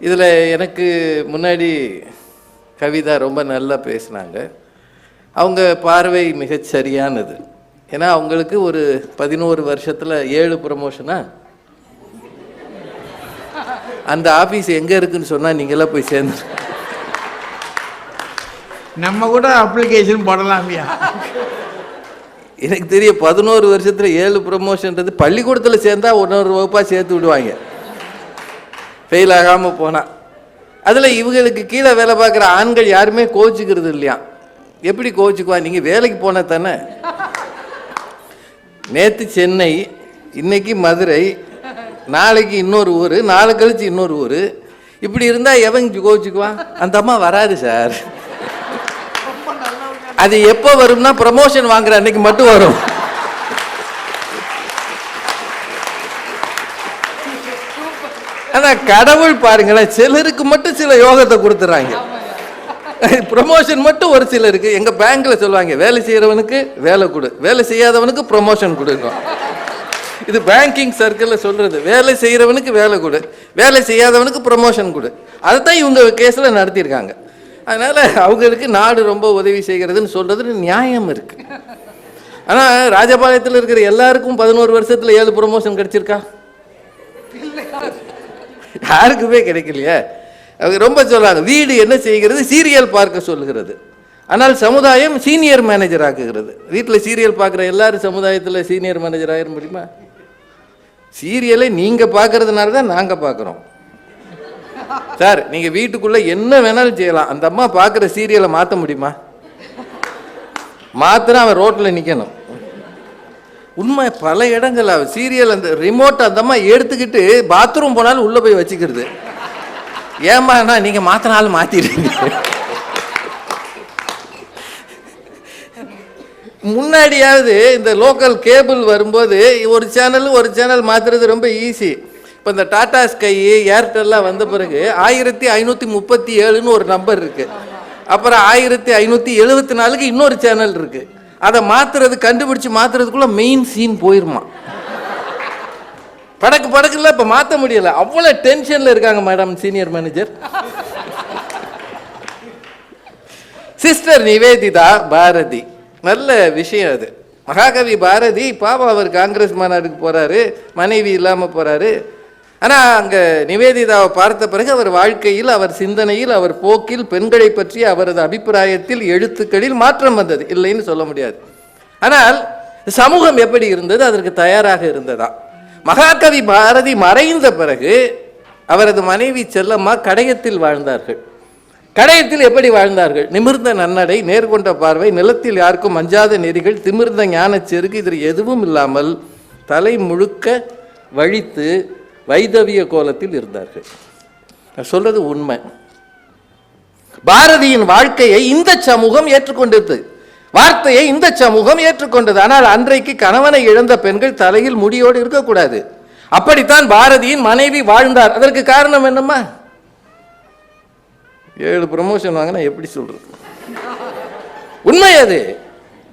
இதில் எனக்கு முன்னாடி கவிதா ரொம்ப நல்லா பேசினாங்க. அவங்க பார்வை மிகச் சரியானது. ஏன்னா அவங்களுக்கு ஒரு பதினோரு வருஷத்தில் ஏழு ப்ரமோஷனா அந்த ஆஃபீஸ் எங்கே இருக்குன்னு சொன்னால் நீங்களாம் போய் சேர்ந்து நம்ம கூட அப்ளிகேஷன் போடலாமியா. எனக்கு தெரியும் பதினோரு வருஷத்தில் ஏழு ப்ரமோஷன்றது பள்ளிக்கூடத்தில் சேர்ந்தா ஒன்னொரு வகுப்பாக சேர்த்து விடுவாங்க. ஃபெயில் ஆகாமல் போனால் அதில் இவங்களுக்கு கீழே வேலை பார்க்குற ஆண்கள் யாருமே கோச்சிக்கிறது இல்லையா? எப்படி கோச்சிக்குவா? நீங்கள் வேலைக்கு போன தானே. நேற்று சென்னை இன்னைக்கு மதுரை நாளைக்கு இன்னொரு ஊர் நாளை கழிச்சு இன்னொரு ஊர். இப்படி இருந்தால் எவன் கோச்சிக்குவான் அந்த அம்மா வராது சார். அது எப்போ வரும்னா ப்ரமோஷன் வாங்குற அன்னைக்கு மட்டும் வரும். ஆனா கடவுள் பாருங்களேன் சிலருக்கு மட்டும் சில யோகத்தை கொடுத்துறாங்க. ப்ரொமோஷன் மட்டும் ஒரு சிலருக்கு. எங்க பேங்க்ல சொல்லுவாங்க வேலை செய்யறவனுக்கு வேலை கொடு. வேலை செய்யாதவனுக்கு ப்ரமோஷன் கொடுங்க. இது பேங்கிங் சர்க்கிளில் சொல்றது. வேலை செய்யறவனுக்கு வேலை கொடு. வேலை செய்யாதவனுக்கு ப்ரமோஷன் கொடு. அதைத்தான் இவங்க கேஸில் நடத்தியிருக்காங்க. அதனால அவங்களுக்கு நாடு ரொம்ப உதவி செய்கிறதுன்னு சொல்கிறது நியாயம் இருக்கு. ஆனால் ராஜபாளையத்தில் இருக்கிற எல்லாருக்கும் பதினோரு வருஷத்தில் ஏழு ப்ரொமோஷன் கிடைச்சிருக்கா? யாருக்குமே கிடைக்கலையே. அவங்க ரொம்ப சொல்றாங்க வீடு என்ன செய்கிறது? சீரியல் பார்க்க சொல்லுகிறது. ஆனால் சமுதாயம் சீனியர் மேனேஜர் ஆக்குகிறது. வீட்டில் சீரியல் பார்க்குற எல்லாரும் சமுதாயத்தில் சீனியர் மேனேஜர் ஆகிட முடியுமா? சீரியலை நீங்கள் பார்க்கறதுனால தான் நாங்கள் பார்க்குறோம். சார் நீங்கள் வீட்டுக்குள்ளே என்ன வேணாலும் செய்யலாம். அந்த அம்மா பார்க்குற சீரியலை மாற்ற முடியுமா? மாத்தினா அவன் ரோட்டில் நிற்கணும் உண்மை பல இடங்கள் சீரியல் அந்த ரிமோட் அந்தம்மா எடுத்துக்கிட்டு பாத்ரூம் போனாலும் உள்ளே போய் வச்சுக்கிறது. ஏமாண்ணா நீங்கள் மாற்றினாலும் மாற்றிடுங்க முன்னாடியாவது இந்த லோக்கல் கேபிள் வரும்போது ஒரு சேனல் ஒரு சேனல் மாற்றுறது ரொம்ப ஈஸி இப்போ இந்த டாடா ஸ்கை ஏர்டெல்லாம் வந்த பிறகு ஆயிரத்தி ஐநூற்றி முப்பத்தி ஏழுன்னு ஒரு நம்பர் இருக்குது அப்புறம் ஆயிரத்தி ஐநூற்றி எழுபத்தி நாலுக்கு இன்னொரு சேனல் இருக்குது அதை மாத்துறது கண்டுபிடிச்சு மாத்துறதுக்குள்ள மெயின் சீன் போயிருமா? படக்கு படக்குல இப்போ மாற்ற முடியல. அவ்வளோ டென்ஷனில் இருக்காங்க madam senior manager sister Nivedita Bharathi. நல்ல விஷயம் அது. மகாகவி பாரதி பாபா அவர் காங்கிரஸ் மாநாடுக்கு போறாரு. மனைவி இல்லாம போறாரு. ஆனால் அங்கே நிவேதிதாவை பார்த்த பிறகு அவர் வாழ்க்கையில் அவர் சிந்தனையில் அவர் போக்கில் பெண்களை பற்றி அவரது அபிப்பிராயத்தில் எழுத்துக்களில் மாற்றம் வந்தது. இல்லைன்னு சொல்ல முடியாது. ஆனால் சமூகம் எப்படி இருந்தது? அதற்கு தயாராக இருந்ததா? மகாகவி பாரதி மறைந்த பிறகு அவரது மனைவி செல்லம்மா கடையத்தில் வாழ்ந்தார்கள். கடையத்தில் எப்படி வாழ்ந்தார்கள்? நிமிர்ந்த நன்னடை நேர்கொண்ட பார்வை நிலத்தில் யாருக்கும் அஞ்சாத நெறிகள் திமிர்ந்த ஞானச் செருக்கு இதில் எதுவும் இல்லாமல் தலை முழுக்க வழித்து வைதவிய கோலத்தில் இருந்தார்கள். நான் சொல்றது உண்மை. பாரதியின் வாழ்க்கையை இந்த சமூகம் ஏற்றுக்கொண்டது. வார்த்தையை இந்த சமூகம் ஏற்றுக்கொண்டது. ஆனால் அன்றைக்கு கணவனை இழந்த பெண்கள் தலையில் முடியோடு இருக்கக்கூடாது. அப்படித்தான் பாரதியின் மனைவி வாழ்ந்தார். அதற்கு காரணம் என்னம்மா? ஏழு ப்ரமோஷன் வாங்கினா எப்படி சொல்றது? உண்மை அது.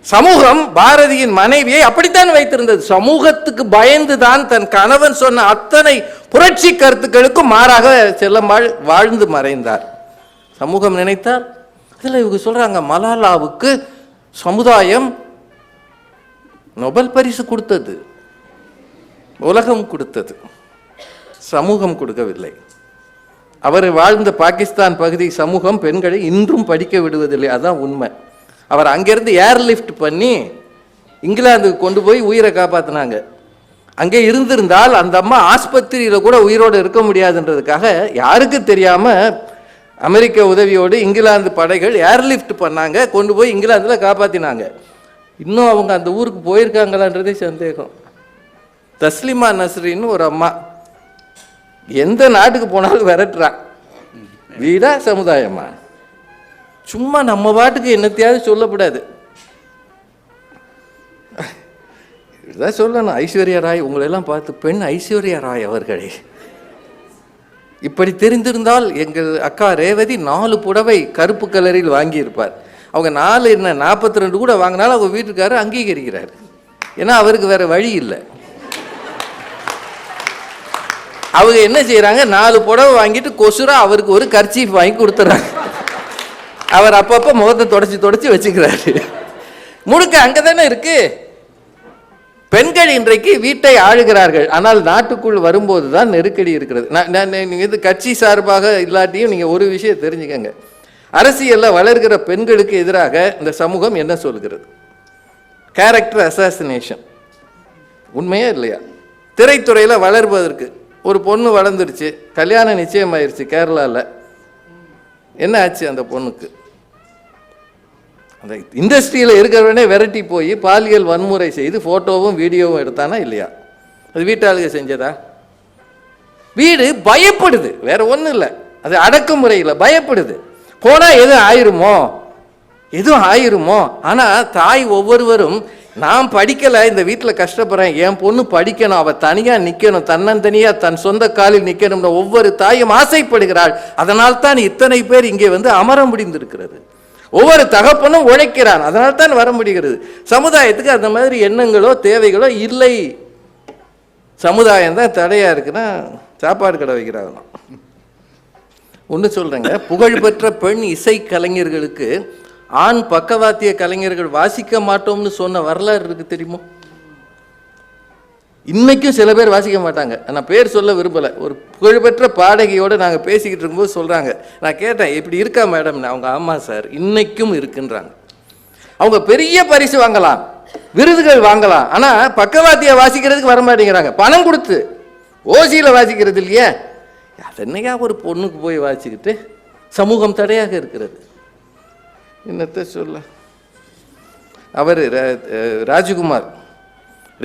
சமூகம் பாரதியின் மனைவியை அப்படித்தான் வைத்திருந்தது. சமூகத்துக்கு பயந்துதான் தன் கணவன் சொன்ன அத்தனை புரட்சி கருத்துக்களுக்கும் மாறாக செல்லம்பாள் வாழ்ந்து மறைந்தார். சமூகம் நினைத்தார் அதில் இவங்க சொல்கிறாங்க மலாலாவுக்கு சமுதாயம் நொபல் பரிசு கொடுத்தது. உலகம் கொடுத்தது. சமூகம் கொடுக்கவில்லை. அவர் வாழ்ந்த பாகிஸ்தான் பகுதி சமூகம் பெண்களை இன்றும் படிக்க விடுவதில்லை. அதுதான் உண்மை. அவர் அங்கேருந்து ஏர்லிஃப்ட் பண்ணி இங்கிலாந்துக்கு கொண்டு போய் உயிரை காப்பாற்றினாங்க அங்கே இருந்திருந்தால் அந்த அம்மா ஆஸ்பத்திரியில் கூட உயிரோடு இருக்க முடியாதுன்றதுக்காக யாருக்கு தெரியாமல் அமெரிக்க உதவியோடு இங்கிலாந்து படைகள் ஏர்லிஃப்ட் பண்ணாங்க கொண்டு போய் இங்கிலாந்தில் காப்பாற்றினாங்க இன்னும் அவங்க அந்த ஊருக்கு போயிருக்காங்களான்றதே சந்தேகம். தஸ்லிமா நஸ்ரின்னு ஒரு அம்மா. எந்த நாட்டுக்கு போனாலும் விரட்டுறான் வீடா சமுதாயமா? சும்மா நம்ம பாட்டுக்கு என்னத்தையாவது சொல்லக்கூடாது இதுதான் சொல்லணும். ஐஸ்வர்யா ராய் உங்களெல்லாம் பார்த்து பெண் ஐஸ்வர்யா ராய் அவர்களே. இப்படி தெரிந்திருந்தால் எங்கள் அக்கா ரேவதி நாலு புடவை கருப்பு கலரில் வாங்கியிருப்பார். அவங்க நாலு என்ன நாற்பத்தி ரெண்டு கூட வாங்கினாலும் அவங்க வீட்டுக்காரர் அங்கீகரிக்கிறார். ஏன்னா அவருக்கு வேற வழி இல்லை. அவங்க என்ன செய்கிறாங்க நாலு புடவை வாங்கிட்டு கொசுரா அவருக்கு ஒரு கர்ச்சீஃப் வாங்கி கொடுத்துட்றாங்க அவர் அப்பப்போ முகத்தை தொடச்சி தொடச்சி வச்சுக்கிறாரு. முழுக்க அங்கே தானே இருக்கு? பெண்கள் இன்றைக்கு வீட்டை ஆளுகிறார்கள். ஆனால் நாட்டுக்குள் வரும்போது தான் நெருக்கடி இருக்கிறது. நான் நான் நீங்கள் இது கட்சி சார்பாக இல்லாட்டியும் நீங்கள் ஒரு விஷயம் தெரிஞ்சுக்கங்க. அரசியலில் வளர்கிற பெண்களுக்கு எதிராக இந்த சமூகம் என்ன சொல்கிறது? கேரக்டர் அசாசினேஷன் உண்மையா இல்லையா? திரைத்துறையில் வளர்வதற்கு ஒரு பொண்ணு வளர்ந்துருச்சு. கல்யாணம் நிச்சயமாயிருச்சு கேரளாவில் என்ன ஆச்சு அந்த பொண்ணுக்கு? அந்த இண்டஸ்ட்ரியில் இருக்கிறவனே விரட்டி போய் பாலியல் வன்முறை செய்து ஃபோட்டோவும் வீடியோவும் எடுத்தானா இல்லையா? அது வீட்டாளுக செஞ்சதா? வீடு பயப்படுது. வேற ஒன்றும் இல்லை. அது அடக்குமுறையில் பயப்படுது. போனால் எதுவும் ஆயிருமோ? எதுவும் ஆயிருமோ? ஆனால் தாய் ஒவ்வொருவரும் நான் படிக்கலை இந்த வீட்டில் கஷ்டப்படுறேன் என் பொண்ணு படிக்கணும் அவள் தனியாக நிற்கணும் தன்னந்தனியாக தன் சொந்த காலில் நிற்கணும்னு ஒவ்வொரு தாயும் ஆசைப்படுகிறாள். அதனால் தான் இத்தனை பேர் இங்கே வந்து அமர முடிந்திருக்கிறது. ஒவ்வொரு தகப்பனும் உழைக்கிறான். அதனால் தான் வர முடிகிறது. சமுதாயத்துக்கு அந்த மாதிரி எண்ணங்களோ தேவைகளோ இல்லை. சமுதாயம் தான் தடையாக இருக்குன்னா சாப்பாடு கடை வைக்கிறாங்களாம். ஒன்று சொல்கிறேங்க புகழ்பெற்ற பெண் இசை கலைஞர்களுக்கு ஆண் பக்கவாத்திய கலைஞர்கள் வாசிக்க மாட்டோம்னு சொன்ன வரலாறு இருக்கு தெரியுமா? இன்னைக்கும் சில பேர் வாசிக்க மாட்டாங்க. நான் பேர் சொல்ல விரும்பலை. ஒரு புகழ்பெற்ற பாடகியோடு நாங்கள் பேசிக்கிட்டு இருக்கும்போது சொல்கிறாங்க நான் கேட்டேன் இப்படி இருக்கா மேடம்? அவங்க ஆமாம் சார் இன்னைக்கும் இருக்குன்றாங்க. அவங்க பெரிய பரிசு வாங்கலாம் விருதுகள் வாங்கலாம் ஆனால் பக்கவாத்தியை வாசிக்கிறதுக்கு வர மாட்டேங்கிறாங்க. பணம் கொடுத்து ஓசியில் வாசிக்கிறது இல்லையே? அது ஒரு பொண்ணுக்கு போய் வாசிக்கிட்டு சமூகம் தடையாக இருக்கிறது? என்னத்தை சொல்ல? அவர் ரா- ராஜகுமார்.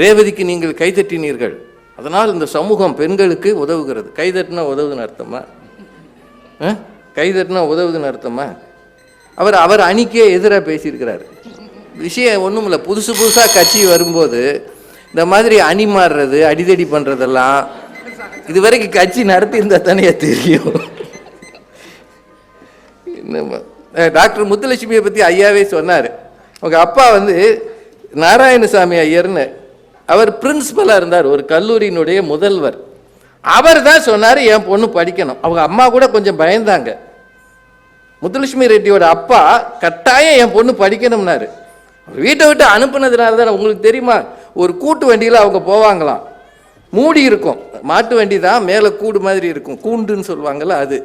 ரேவதிக்கு நீங்கள் கைதட்டினீர்கள் அதனால் இந்த சமூகம் பெண்களுக்கு உதவுகிறது. கைதட்டினா உதவுதுன்னு அர்த்தமா? ஆ? கைதட்டினா உதவுதுன்னு அர்த்தமா? அவர் அவர் அணிக்கே எதிராக பேசியிருக்கிறார். விஷயம் ஒன்றும் இல்லை. புதுசு புதுசாக கட்சி வரும்போது இந்த மாதிரி அணி மாறுறது அடிதடி பண்ணுறதெல்லாம் இது வரைக்கும் கட்சி நடத்தி இருந்தால் தானே தெரியும். டாக்டர் முத்துலட்சுமியை பற்றி ஐயாவே சொன்னார். அவங்க அப்பா வந்து நாராயணசாமி ஐயர்னு அவர் பிரின்சிபலாக இருந்தார் ஒரு கல்லூரியினுடைய முதல்வர். அவர் தான் சொன்னார் என் பொண்ணு படிக்கணும். அவங்க அம்மா கூட கொஞ்சம் பயந்தாங்க. முத்துலட்சுமி ரெட்டியோட அப்பா கட்டாயம் என் பொண்ணு படிக்கணும்னாரு. வீட்டை விட்டு அனுப்புனதுனால தான் உங்களுக்கு தெரியுமா? ஒரு கூட்டு வண்டியில் அவங்க போவாங்களாம். மூடி இருக்கும். மாட்டு வண்டி தான் மேலே கூடு மாதிரி இருக்கும். கூண்டுன்னு சொல்லுவாங்கள்ல அது.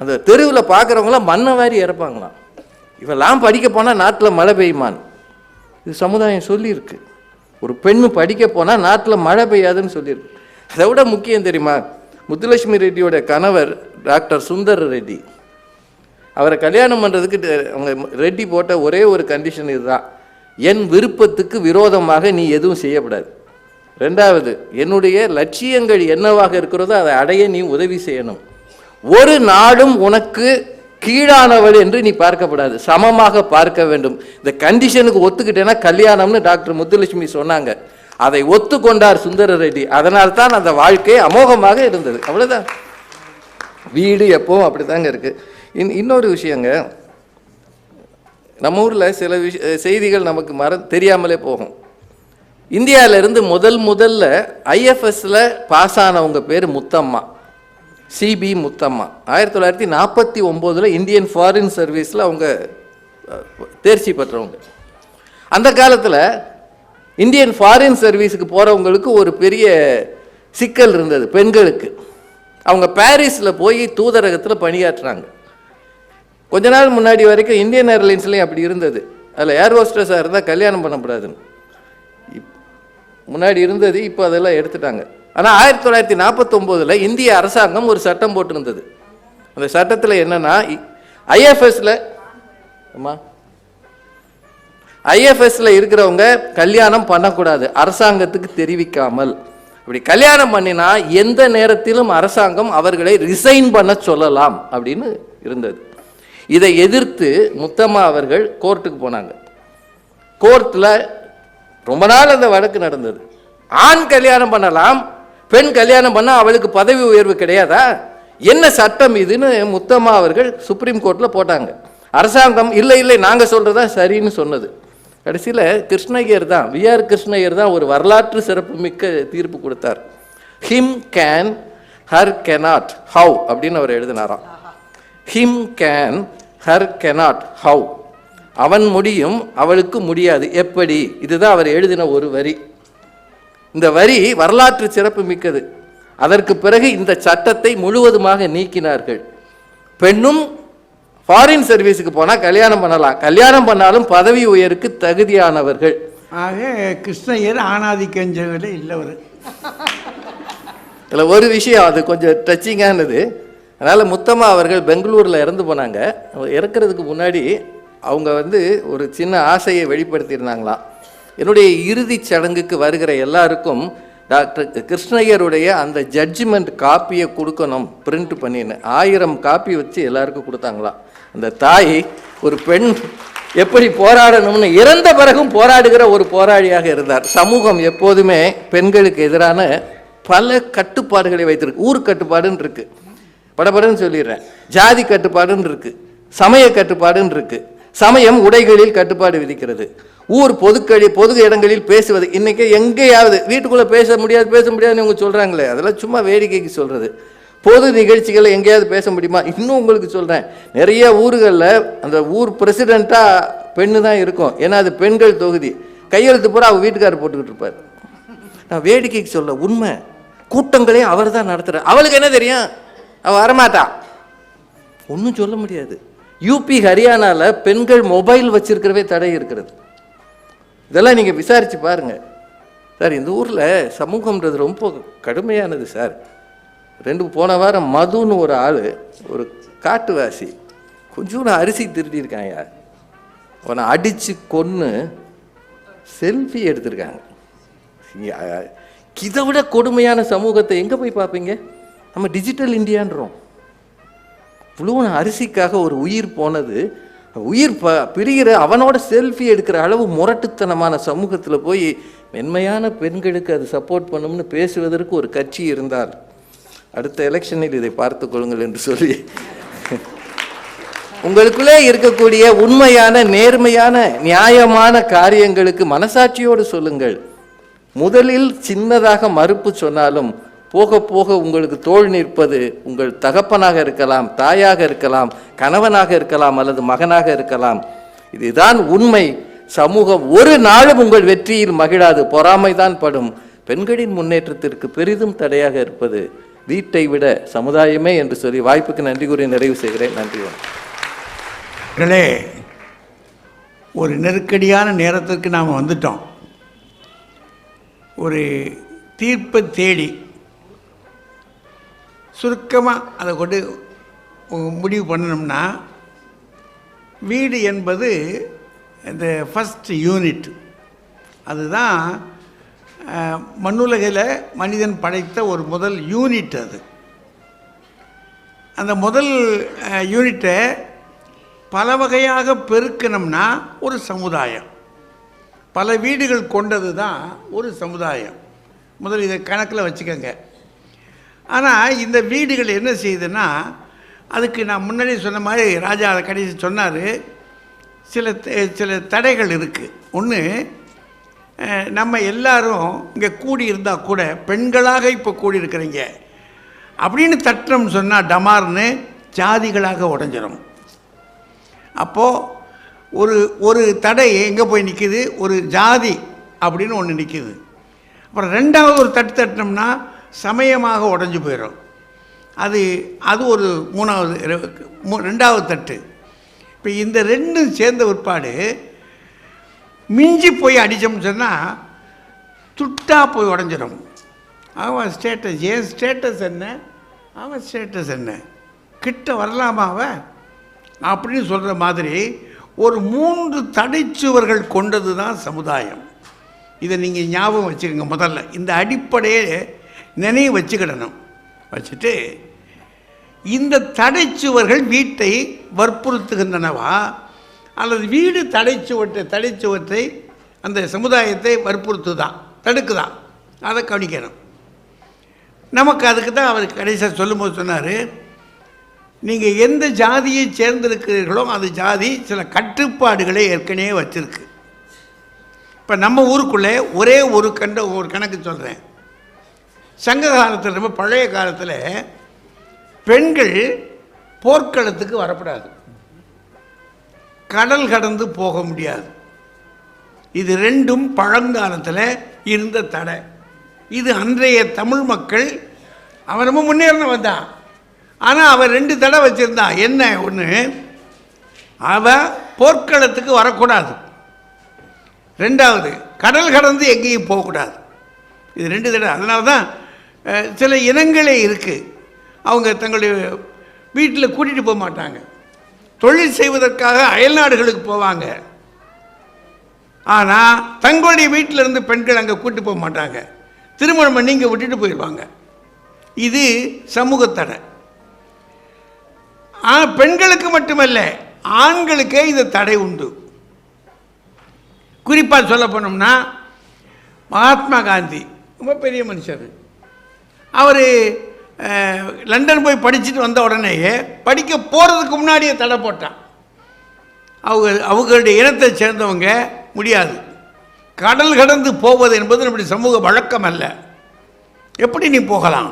அந்த தெருவில் பார்க்குறவங்களாம் மண்ணை வாரி இறப்பாங்களாம். இவெல்லாம் படிக்க போனால் நாட்டில் மழை பெய்யுமான் இது சமுதாயம் சொல்லியிருக்கு. ஒரு பெண் படிக்க போனால் நாட்டில் மழை பெய்யாதுன்னு சொல்லியிருக்கு. அதை விட முக்கியம் தெரியுமா? முத்துலட்சுமி ரெட்டியோட கணவர் டாக்டர் சுந்தர் ரெட்டி. அவரை கல்யாணம் பண்ணுறதுக்கு ட- அவங்க ரெட்டி போட்ட ஒரே ஒரு கண்டிஷன் இதுதான். என் விருப்பத்துக்கு விரோதமாக நீ எதுவும் செய்யக்கூடாது ரெண்டாவது என்னுடைய லட்சியங்கள் என்னவாக இருக்கிறதோ அதை அடைய நீ உதவி செய்யணும். ஒரு நாளும் உனக்கு கீழானவள் என்று நீ பார்க்கப்படாது. சமமாக பார்க்க வேண்டும். இந்த கண்டிஷனுக்கு ஒத்துக்கிட்டேன்னா கல்யாணம்னு டாக்டர் முத்துலட்சுமி சொன்னாங்க. அதை ஒத்துக்கொண்டார் சுந்தர ரெட்டி. அதனால் தான் அந்த வாழ்க்கை அமோகமாக இருந்தது. அவ்வளோதான் வீடு எப்பவும் அப்படிதாங்க இருக்கு. இன் இன்னொரு விஷயங்க. நம்ம ஊரில் சில விஷ செய்திகள் நமக்கு மற தெரியாமலே போகும். இந்தியாவிலேருந்து முதல் முதல்ல ஐஎஃப்எஸில் பாஸ் ஆனவங்க பேர் முத்தம்மா. சிபி முத்தம்மா ஆயிரத்தி தொள்ளாயிரத்தி நாற்பத்தி ஒம்போதில் இந்தியன் ஃபாரின் சர்வீஸில் அவங்க தேர்ச்சி பெற்றவங்க. அந்த காலத்தில் இந்தியன் ஃபாரின் சர்வீஸுக்கு போகிறவங்களுக்கு ஒரு பெரிய சிக்கல் இருந்தது பெண்களுக்கு. அவங்க பாரிஸில் போய் தூதரகத்தில் பணியாற்றுறாங்க கொஞ்ச நாள் முன்னாடி வரைக்கும் இந்தியன் ஏர்லைன்ஸ்லேயும் அப்படி இருந்தது. அதில் ஏர் ஹோஸ்டஸாக இருந்தால் கல்யாணம் பண்ணக்கூடாதுன்னு இப்- முன்னாடி இருந்தது இப்போ அதெல்லாம் எடுத்துட்டாங்க. ஆனால் ஆயிரத்தி தொள்ளாயிரத்தி நாற்பத்தொம்போதில் இந்திய அரசாங்கம் ஒரு சட்டம் போட்டிருந்தது. அந்த சட்டத்தில் என்னென்னா ஐஎஃப்எஸில் அம்மா ஐஎஃப்எஸ்ல இருக்கிறவங்க கல்யாணம் பண்ணக்கூடாது அரசாங்கத்துக்கு தெரிவிக்காமல். இப்படி கல்யாணம் பண்ணினா எந்த நேரத்திலும் அரசாங்கம் அவர்களை ரிசைன் பண்ண சொல்லலாம் அப்படின்னு இருந்தது. இதை எதிர்த்து முத்தம்மா அவர்கள் கோர்ட்டுக்கு போனாங்க. கோர்ட்டில் ரொம்ப நாள் அந்த வழக்கு நடந்தது. ஆண் கல்யாணம் பண்ணலாம் பெண் கல்யாணம் பண்ணால் அவளுக்கு பதவி உயர்வு கிடையாதா? என்ன சட்டம் இதுன்னு முத்தம்மா அவர்கள் சுப்ரீம் கோர்ட்டில் போட்டாங்க. அரசாங்கம் இல்லை இல்லை நாங்கள் சொல்கிறதா சரின்னு சொன்னது. கடைசியில் கிருஷ்ணகியர் தான் விஆர் கிருஷ்ணகியர் தான் ஒரு வரலாற்று சிறப்பு மிக்க தீர்ப்பு கொடுத்தார். Him can her cannot have அப்படின்னு அவர் எழுதினாராம். Him can her cannot have அவன் முடியும் அவளுக்கு முடியாது. எப்படி? இதுதான் அவர் எழுதின ஒரு வரி. இந்த வரி வரலாற்று சிறப்பு மிக்கது. அதற்கு பிறகு இந்த சட்டத்தை முழுவதுமாக நீக்கினார்கள். பெண்ணும் ஃபாரின் சர்வீஸுக்கு போனால் கல்யாணம் பண்ணலாம். கல்யாணம் பண்ணாலும் பதவி உயருக்கு தகுதியானவர்கள். ஆக கிருஷ்ணயர் ஆணாதிக்கஞ்சவில்லை இல்லவர். இதில் ஒரு விஷயம் அது கொஞ்சம் டச்சிங்கானது அதனால் முத்தம்மா அவர்கள் பெங்களூரில் இறந்து போனாங்க. இறக்கிறதுக்கு முன்னாடி அவங்க வந்து ஒரு சின்ன ஆசையை வெளிப்படுத்தியிருந்தாங்களாம். என்னுடைய இறுதிச் சடங்குக்கு வருகிற எல்லாருக்கும் டாக்டர் கிருஷ்ணய்யருடைய அந்த ஜட்ஜ்மெண்ட் காப்பியை கொடுக்கணும் பிரிண்ட் பண்ணின்னு. ஆயிரம் காப்பி வச்சு எல்லாருக்கும் கொடுத்தாங்களாம் அந்த தாய் ஒரு பெண் எப்படி போராடணும்னு இறந்த பிறகும் போராடுகிற ஒரு போராளியாக இருந்தார். சமூகம் எப்போதுமே பெண்களுக்கு எதிரான பல கட்டுப்பாடுகளை வைத்திருக்கு. ஊர் கட்டுப்பாடுன்னு இருக்கு. படபடன்னு சொல்லிடுறேன். ஜாதி கட்டுப்பாடுன்னு இருக்கு. சமய கட்டுப்பாடுன்னு இருக்கு. சமயம் உடைகளில் கட்டுப்பாடு விதிக்கிறது. ஊர் பொதுக்கழி பொது இடங்களில் பேசுவது. இன்றைக்கி எங்கேயாவது வீட்டுக்குள்ளே பேச முடியாது பேச முடியாதுன்னு இவங்க சொல்கிறாங்களே அதெல்லாம் சும்மா வேடிக்கைக்கு சொல்கிறது பொது நிகழ்ச்சிகளை எங்கேயாவது பேச முடியுமா? இன்னும் உங்களுக்கு சொல்கிறேன் நிறைய ஊர்களில் அந்த ஊர் பிரசிடெண்ட்டாக பெண்ணு தான் இருக்கும். ஏன்னா அது பெண்கள் தொகுதி. கையெழுத்து பூரா அவங்க வீட்டுக்காரர் போட்டுக்கிட்டு இருப்பார். நான் வேடிக்கைக்கு சொல்ல உண்மை. கூட்டங்களே அவர் தான் நடத்துகிறார் அவளுக்கு என்ன தெரியும்? அவள் வரமாட்டா. ஒன்றும் சொல்ல முடியாது. யூபி ஹரியானாவில் பெண்கள் மொபைல் வச்சிருக்கிறவே தடை இருக்கிறது. இதெல்லாம் நீங்கள் விசாரித்து பாருங்கள் சார் இந்த ஊரில் சமூகம்ன்றது ரொம்ப கடுமையானது சார். ரெண்டு போன வாரம் மதுன்னு ஒரு ஆள் ஒரு காட்டுவாசி கொஞ்சோண்டு அரிசி திருடியிருக்காங்க அவனை அடித்து கொன்று செல்ஃபி எடுத்திருக்காங்க. இதை விட கொடுமையான சமூகத்தை எங்கே போய் பார்ப்பீங்க? நம்ம டிஜிட்டல் இந்தியான்றோம் இவ்வளோ அரிசிக்காக ஒரு உயிர் போனது உயிர் ப பிரிகிற அவனோட செல்ஃபி எடுக்கிற அளவு முரட்டுத்தனமான சமூகத்தில் போய் மென்மையான பெண்களுக்கு அது சப்போர்ட் பண்ணும்னு பேசுவதற்கு ஒரு கட்சி இருந்தால் அடுத்த எலெக்ஷனில் இதை பார்த்து கொள்ளுங்கள் என்று சொல்லி. உங்களுக்குள்ளே இருக்கக்கூடிய உண்மையான நேர்மையான நியாயமான காரியங்களுக்கு மனசாட்சியோடு சொல்லுங்கள். முதலில் சின்னதாக மறுப்பு சொன்னாலும் போக போக உங்களுக்கு தோள் நிற்பது உங்கள் தகப்பனாக இருக்கலாம் தாயாக இருக்கலாம் கணவனாக இருக்கலாம் அல்லது மகனாக இருக்கலாம். இதுதான் உண்மை. சமூகம் ஒரு நாளும் உங்கள் வெற்றியில் மகிழாது. பொறாமைதான் படும். பெண்களின் முன்னேற்றத்திற்கு பெரிதும் தடையாக இருப்பது வீட்டை விட சமுதாயமே என்று சொல்லி வாய்ப்புக்கு நன்றி கூறி நிறைவு செய்கிறேன். நன்றி வணக்கம். ஒரு நெருக்கடியான நேரத்திற்கு நாம் வந்துட்டோம். ஒரு தீர்ப்பை தேடி சுருக்கமாக அதை கொண்டு முடிவு பண்ணணும்னா வீடு என்பது இந்த ஃபஸ்ட் யூனிட் அதுதான் மண்ணுலகில் மனிதன் படைத்த ஒரு முதல் யூனிட் அது. அந்த முதல் யூனிட்டை பல வகையாக பெருக்கணும்னா ஒரு சமுதாயம். பல வீடுகள் கொண்டது தான் ஒரு சமுதாயம். முதல் இதை கணக்கில் வச்சுக்கோங்க. ஆனால் இந்த வீடுகள் என்ன செய்யுதுன்னா அதுக்கு நான் முன்னாடி சொன்ன மாதிரி ராஜா அதை கடைசி சொன்னார் சில சில தடைகள் இருக்குது ஒன்று நம்ம எல்லாரும் இங்கே கூடி இருந்தால் கூட பெண்களாக இப்போ கூடி இருக்கிறீங்க அப்படின்னு தட்டம் சொன்னால் டமார்னு ஜாதிகளாக உடஞ்சிரும். அப்போது ஒரு ஒரு தடை எங்கே போய் நிற்கிது ஒரு ஜாதி அப்படின்னு ஒன்று நிற்கிது அப்புறம் ரெண்டாவது ஒரு தட்டு தட்டினோம்னா சமயமாக உடஞ்சி போயிடும் அது அது ஒரு மூணாவது ரெண்டாவது தட்டு. இப்போ இந்த ரெண்டும் சேர்ந்த பிற்பாடு மிஞ்சி போய் அடித்தோம்னு சொன்னால் துட்டாக போய் உடஞ்சிடும் அவன் ஸ்டேட்டஸ் ஏன் ஸ்டேட்டஸ் என்ன? அவன் ஸ்டேட்டஸ் என்ன? கிட்ட வரலாமா அவன் அப்படின்னு சொல்கிற மாதிரி ஒரு மூன்று தடைச்சுவர்கள் கொண்டது தான் சமுதாயம். இதை நீங்கள் ஞாபகம் வச்சுக்கோங்க முதல்ல. இந்த அடிப்படையே நினைவு வச்சுக்கிடணும். வச்சுட்டு இந்த தடைச்சுவர்கள் வீட்டை வற்புறுத்துகின்றனவா? அல்லது வீடு தடைச்சுவற்றை தடைச்சுவற்றை அந்த சமுதாயத்தை வற்புறுத்துதான் தடுக்குதான் அதை கவனிக்கணும். நமக்கு அதுக்கு தான் அவர் கடைசியாக சொல்லும்போது சொன்னார் நீங்கள் எந்த ஜாதியை சேர்ந்திருக்கிறீர்களோ அந்த ஜாதி சில கட்டுப்பாடுகளை ஏற்கனவே வச்சுருக்கு. இப்போ நம்ம ஊருக்குள்ளே ஒரே ஒரு கண்ட ஒரு கணக்கு சொல்கிறேன் சங்க காலத்தில் ரொம்ப பழைய காலத்தில் பெண்கள் போர்க்களத்துக்கு வரக்கூடாது கடல் கடந்து போக முடியாது. இது ரெண்டும் பழங்காலத்தில் இருந்த தடை. இது அன்றைய தமிழ் மக்கள் அவன் ரொம்ப முன்னேறினவன் தான். ஆனால் அவன் ரெண்டு தடை வச்சுருந்தான் என்ன? ஒன்று அவன் போர்க்களத்துக்கு வரக்கூடாது. ரெண்டாவது கடல் கடந்து எங்கேயும் போகக்கூடாது. இது ரெண்டு தடவை அதனால தான் சில இனங்களே இருக்குது அவங்க தங்களுடைய வீட்டில் கூட்டிகிட்டு போக மாட்டாங்க. தொழில் செய்வதற்காக அயல்நாடுகளுக்கு போவாங்க. ஆனால் தங்களுடைய வீட்டில் இருந்து பெண்கள் அங்கே கூட்டி போக மாட்டாங்க. திருமணம் பண்ணி இங்கே விட்டுட்டு போயிடுவாங்க இது சமூகத்தடை ஆனால் பெண்களுக்கு மட்டுமல்ல ஆண்களுக்கே இந்த தடை உண்டு. குறிப்பாக சொல்ல போனோம்னா மகாத்மா காந்தி ரொம்ப பெரிய மனுஷர். அவர் லண்டன் போய் படிச்சுட்டு வந்த உடனேயே படிக்க போகிறதுக்கு முன்னாடியே தடை போட்டான். அவங்க அவங்களுடைய இனத்தை சேர்ந்தவங்க முடியாது. கடல் கடந்து போவது என்பது நம்முடைய சமூக வழக்கம் அல்ல. எப்படி நீ போகலாம்?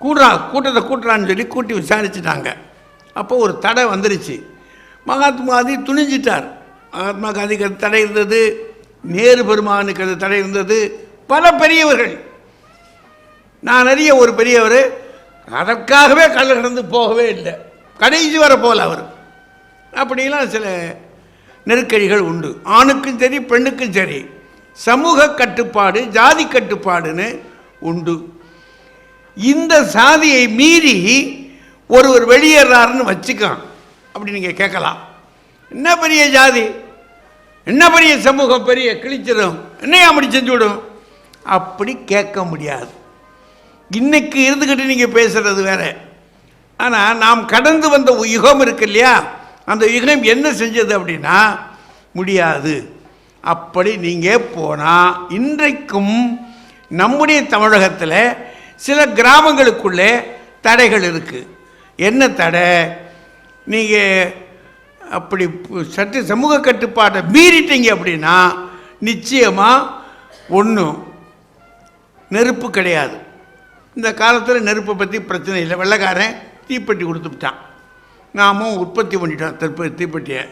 கூடுறா கூட்டத்தை கூட்டுறான்னு சொல்லி கூட்டி விசாரிச்சுட்டாங்க. அப்போ ஒரு தடை வந்துருச்சு. மகாத்மா காந்தி துணிஞ்சிட்டார். மகாத்மா காந்திக்கு அது தடை இருந்தது. நேரு பெருமானுக்கு அது தடை இருந்தது. பல பெரியவர்கள். நான் அறிய ஒரு பெரியவர் அதற்காகவே கடல் கடந்து போகவே இல்லை. கடைசி வர போகல அவர். அப்படிலாம் சில நெருக்கடிகள் உண்டு. ஆணுக்கும் சரி பெண்ணுக்கும் சரி சமூக கட்டுப்பாடு ஜாதி கட்டுப்பாடுன்னு உண்டு. இந்த சாதியை மீறி ஒருவர் வெளியேறாருன்னு வச்சுக்கான் அப்படி நீங்கள் கேட்கலாம். என்ன பெரிய ஜாதி? என்ன பெரிய சமூகம்? பெரிய கிழிச்சிடும் என்னையா அப்படி செஞ்சு விடும் அப்படி கேட்க முடியாது. இன்னைக்கு இருந்துக்கிட்டு நீங்கள் பேசுறது வேற. ஆனால் நாம் கடந்து வந்த யுகம் இருக்கு இல்லையா? அந்த யுகம் என்ன செஞ்சது அப்படின்னா முடியாது. அப்படி நீங்கள் போனால் இன்றைக்கும் நம்முடைய தமிழகத்தில் சில கிராமங்களுக்குள்ளே தடைகள் இருக்குது என்ன தடை? நீங்கள் அப்படி சட்ட சற்று சமூக கட்டுப்பாட்டை மீறிட்டீங்க அப்படின்னா நிச்சயமாக ஒன்றும் நெருப்பு கிடையாது. இந்த காலத்தில் நெருப்பை பற்றி பிரச்சனை இல்லை. வெள்ளைக்காரன் தீப்பெட்டி கொடுத்துட்டான் நாமும் உற்பத்தி பண்ணிட்டோம் தற்ப தீப்பெட்டியை.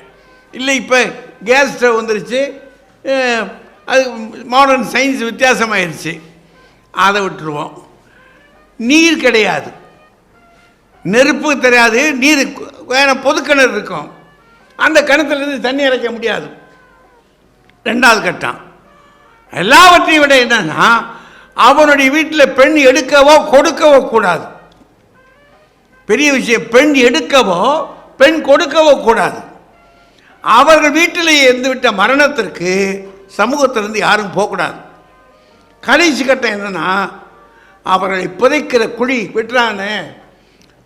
இல்லை இப்போ கேஸ் ஸ்டவ் வந்துருச்சு. அது மாடர்ன் சயின்ஸ் வித்தியாசமாயிருச்சு. அதை விட்டுருவோம். நீர் கிடையாது. நெருப்பு தெரியாது. நீர் வேற பொது கிணறு இருக்கும். அந்த கிணத்துலேருந்து தண்ணி இறைக்க முடியாது. ரெண்டாவது கட்டம். எல்லாவற்றையும் விட என்னன்னா அவனுடைய வீட்டில் பெண் எடுக்கவோ கொடுக்கவோ கூடாது. பெரிய விஷயம் பெண் எடுக்கவோ பெண் கொடுக்கவோ கூடாது. அவர்கள் வீட்டிலேயே இருந்து விட்ட மரணத்திற்கு சமூகத்திலிருந்து யாரும் போகக்கூடாது. கடைசி கட்டம் என்னன்னா அவர்களை புதைக்கிற குழி விட்டுறானே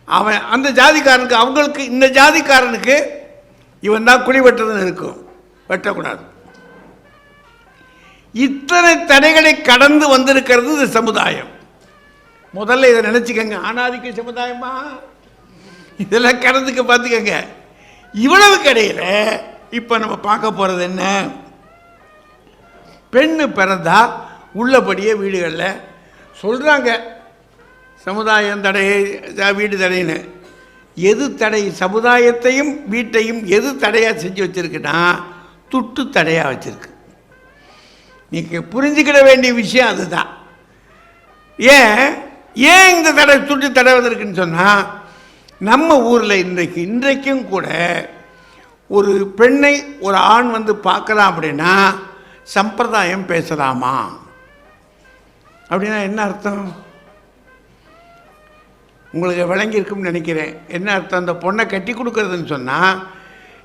அவன் அந்த ஜாதிக்காரனுக்கு அவங்களுக்கு இந்த ஜாதிக்காரனுக்கு இவன் தான் குழி வெட்டுறதுன்னு இருக்கும். வெட்டக்கூடாது. இத்தனை தடைகளை கடந்து வந்திருக்கிறது இந்த சமுதாயம். முதல்ல இதை நினச்சிக்கங்க ஆணாதிக்க சமுதாயமா? இதெல்லாம் கடந்துக்க பார்த்துக்கங்க. இவ்வளவு கடையில் இப்போ நம்ம பார்க்க போகிறது என்ன? பெண்ணு பிறந்தா உள்ளபடியே வீடுகளில் சொல்கிறாங்க சமுதாயம் தடை வீடு தடைன்னு. எது தடை? சமுதாயத்தையும் வீட்டையும் எது தடையாக செஞ்சு வச்சிருக்குன்னா துட்டு தடையாக வச்சுருக்கு. நீங்கள் புரிஞ்சுக்கிட வேண்டிய விஷயம் அதுதான். ஏன்? ஏன் இந்த தடவை துட்டு தடவதற்குன்னு சொன்னால் நம்ம ஊரில் இன்றைக்கு இன்றைக்கும் கூட ஒரு பெண்ணை ஒரு ஆண் வந்து பார்க்கலாம் அப்படின்னா சம்பிரதாயம் பேசலாமா? அப்படின்னா என்ன அர்த்தம்? உங்களுக்கு விளங்கியிருக்கும்னு நினைக்கிறேன். என்ன அர்த்தம்? அந்த பொண்ணை கட்டி கொடுக்குறதுன்னு சொன்னால்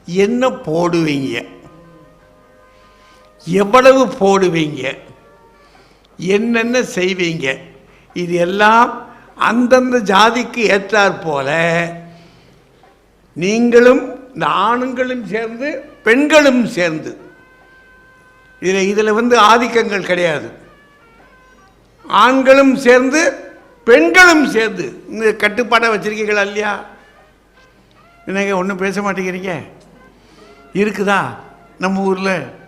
என்ன போடுவீங்க? எவ்வளவு போடுவீங்க? என்னென்ன செய்வீங்க? இது எல்லாம் அந்தந்த ஜாதிக்கு ஏற்றாற் போல நீங்களும் இந்த ஆணுங்களும் சேர்ந்து பெண்களும் சேர்ந்து. இதில் இதில் வந்து ஆதிக்கங்கள் கிடையாது. ஆண்களும் சேர்ந்து பெண்களும் சேர்ந்து. இந்த கட்டுப்பாடாக வச்சுருக்கீங்களா இல்லையா? என்னங்க ஒன்றும் பேச மாட்டேங்கிறீங்க? இருக்குதா நம்ம ஊரில்?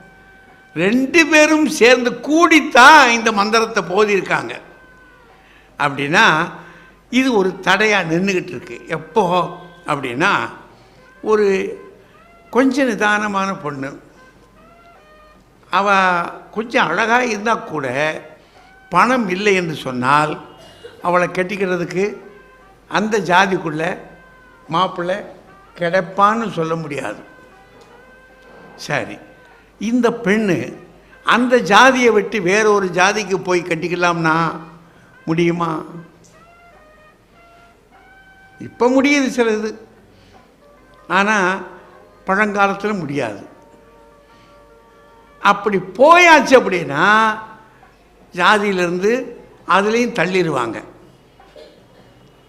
ரெண்டு பேரும் சேர்ந்து கூடித்தான் இந்த மந்திரத்தை போதியிருக்காங்க அப்படின்னா இது ஒரு தடையாக நின்றுக்கிட்டு இருக்கு. எப்போ? அப்படின்னா ஒரு கொஞ்சம் நிதானமான பொண்ணு. அவ கொஞ்சம் அழகாக இருந்தால் கூட பணம் இல்லை என்று சொன்னால் அவளை கட்டிக்கிறதுக்கு அந்த ஜாதிக்குள்ள மாப்பிள்ளை கிடைப்பான்னு சொல்ல முடியாது. சரி. இந்த பெண்ணு அந்த ஜாதியை விட்டு வேற ஒரு ஜாதிக்கு போய் கட்டிக்கலாம்னா முடியுமா? இப்போ முடியுது சிலது. ஆனால் பழங்காலத்தில் முடியாது. அப்படி போயாச்சு அப்படின்னா ஜாதியிலேருந்து அதுலேயும் தள்ளிடுவாங்க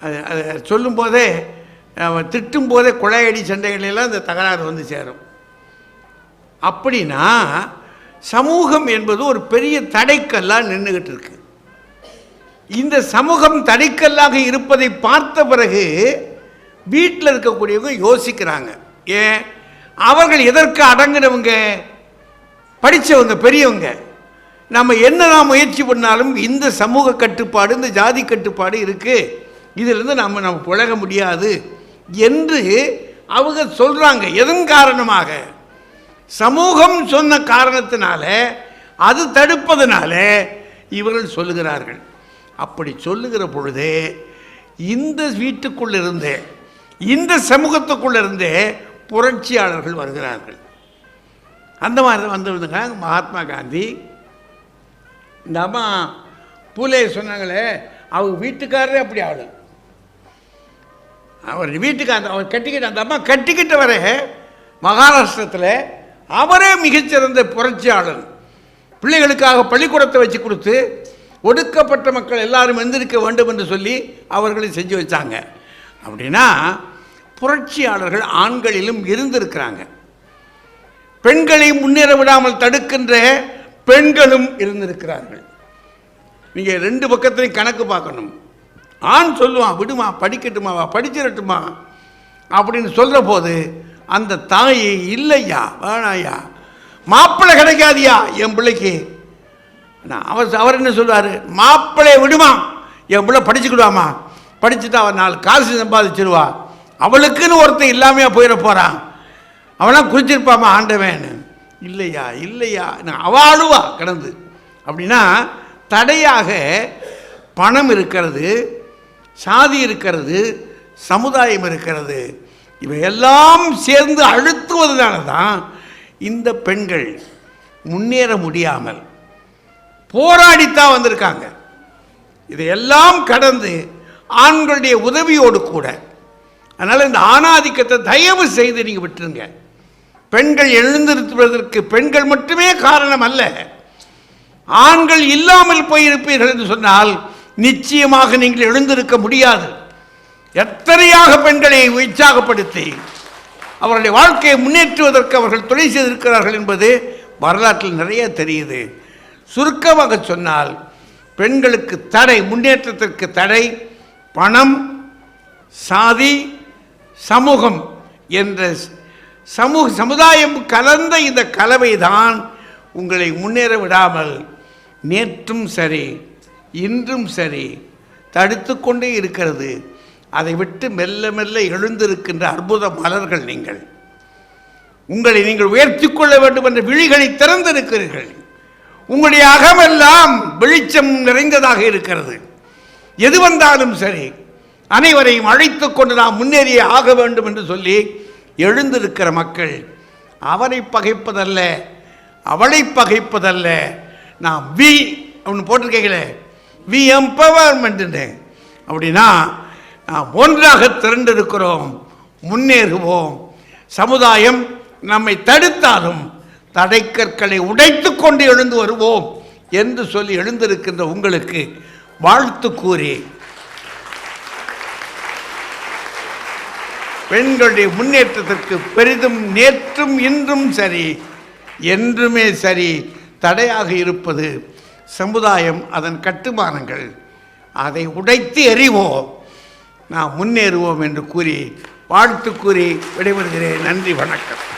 அது அது சொல்லும்போதே அவன் திட்டும் போதே குழையடி சண்டைகளெல்லாம் இந்த தகராறு வந்து சேரும். அப்படின்னா சமூகம் என்பது ஒரு பெரிய தடைக்கல்லாக நின்றுகிட்டு இருக்கு. இந்த சமூகம் தடைக்கல்லாக இருப்பதை பார்த்த பிறகு வீட்டில் இருக்கக்கூடியவங்க யோசிக்கிறாங்க. ஏன்? அவர்கள் எதற்கு அடங்கினவங்க? படித்தவங்க பெரியவங்க. நம்ம என்னதான் முயற்சி பண்ணாலும் இந்த சமூக கட்டுப்பாடு இந்த ஜாதி கட்டுப்பாடு இருக்குது இதிலிருந்து நம்ம நம்ம புழக முடியாது என்று அவங்க சொல்கிறாங்க எதன் காரணமாக? சமூகம் சொன்ன காரணத்தினால அது தடுப்பதனால இவர்கள் சொல்லுகிறார்கள். அப்படி சொல்லுகிற பொழுதே இந்த வீட்டுக்குள்ளிருந்தே இந்த சமூகத்துக்குள்ளிருந்தே புரட்சியாளர்கள் வருகிறார்கள். அந்த மாதிரி வந்திருந்தாங்க மகாத்மா காந்தி. இந்த அம்மா பூலே சொன்னாங்களே அவங்க வீட்டுக்காரரே அப்படி ஆளு. அவர் வீட்டுக்கார அவர் கட்டிக்கிட்ட அந்த அம்மா கட்டிக்கிட்டவரே மகாராஷ்டிரத்தில் அவரே மிகச்சிறந்த புரட்சியாளர். பிள்ளைகளுக்காக பள்ளிக்கூடத்தை வச்சு கொடுத்து ஒடுக்கப்பட்ட மக்கள் எல்லாரும் எந்திருக்க வேண்டும் என்று சொல்லி அவர்களை செஞ்சு வச்சாங்க. அப்படின்னா புரட்சியாளர்கள் ஆண்களிலும் இருந்திருக்கிறாங்க. பெண்களை முன்னேற விடாமல் தடுக்கின்ற பெண்களும் இருந்திருக்கிறார்கள். நீங்கள் ரெண்டு பக்கத்துலையும் கணக்கு பார்க்கணும். ஆண் சொல்லுவான் விடுமா படிக்கட்டுமாவா படிச்சிடட்டுமா? அப்படின்னு சொல்கிற போது அந்த தாய் இல்லையா? வேணாயா? மாப்பிள்ளை கிடைக்காதியா? என் பிள்ளைக்கு. நான் அவர் அவர் என்ன சொல்லுவார்? மாப்பிள்ளையை விடுமா? என் பிள்ளை படிச்சுக்கிடுவாமா? படிச்சுட்டு அவன் நாலு காசு சம்பாதிச்சிருவா. அவளுக்குன்னு ஒருத்தன் இல்லாமையா போயிட போகிறான் அவனாம் குறிச்சிருப்பாமா ஆண்டவேன்னு இல்லையா? இல்லையா? நான் அவ அழுவா கிடந்து. அப்படின்னா தடையாக பணம் இருக்கிறது சாதி இருக்கிறது சமுதாயம் இருக்கிறது. இவையெல்லாம் சேர்ந்து அழுத்துவதனால தான் இந்த பெண்கள் முன்னேற முடியாமல் போராடித்தான் வந்திருக்காங்க. இதையெல்லாம் கடந்து ஆண்களுடைய உதவியோடு கூட அதனால் இந்த ஆணாதிக்கத்தை தயவு செய்து நீங்கள் விட்டுருங்க. பெண்கள் எழுந்திருப்பதற்கு பெண்கள் மட்டுமே காரணம் அல்ல. ஆண்கள் இல்லாமல் போயிருப்பீர்கள் என்று சொன்னால் நிச்சயமாக நீங்கள் எழுந்திருக்க முடியாது. எத்தனையாக பெண்களை உற்சாகப்படுத்தி அவருடைய வாழ்க்கையை முன்னேற்றுவதற்கு அவர்கள் தொழில் செய்திருக்கிறார்கள் என்பது வரலாற்றில் நிறைய தெரியுது. சுருக்கமாக சொன்னால் பெண்களுக்கு தடை முன்னேற்றத்திற்கு தடை பணம் சாதி சமூகம் என்ற சமூக சமுதாயம் கலந்த இந்த கலவை தான் உங்களை முன்னேற விடாமல் நேற்றும் சரி இன்றும் சரி தடுத்து கொண்டே இருக்கிறது. அதை விட்டு மெல்ல மெல்ல எழுந்திருக்கின்ற அற்புத மலர்கள் நீங்கள். உங்களை நீங்கள் உயர்த்தி கொள்ள வேண்டும் என்ற விழிகளை திறந்திருக்கிறீர்கள். உங்களுடைய அகமெல்லாம் வெளிச்சம் நிறைந்ததாக இருக்கிறது. எது வந்தாலும் சரி அனைவரையும் அழைத்து கொண்டு நாம் முன்னேறியே ஆக வேண்டும் என்று சொல்லி எழுந்திருக்கிற மக்கள் அவரை பகைப்பதல்ல அவளை பகைப்பதல்ல. நான் வி அப்படின்னு போட்டிருக்கீங்களே? வி எம்பவர்மெண்ட்டுன்னு அப்படின்னா நாம் ஒன்றாக திரண்டிருக்கிறோம் முன்னேறுவோம். சமுதாயம் நம்மை தடுத்தாலும் தடைக்கற்களை உடைத்து கொண்டு எழுந்து வருவோம் என்று சொல்லி எழுந்திருக்கின்ற உங்களுக்கு வாழ்த்து கூறி. பெண்களுடைய முன்னேற்றத்திற்கு பெரிதும் நேற்றும் இன்றும் சரி என்றுமே சரி தடையாக இருப்பது சமுதாயம் அதன் கட்டுமானங்கள். அதை உடைத்து எறிவோம். நாம் முன்னேறுவோம் என்று கூறி வாழ்த்து கூறி விடைபெறுகிறேன். நன்றி வணக்கம்.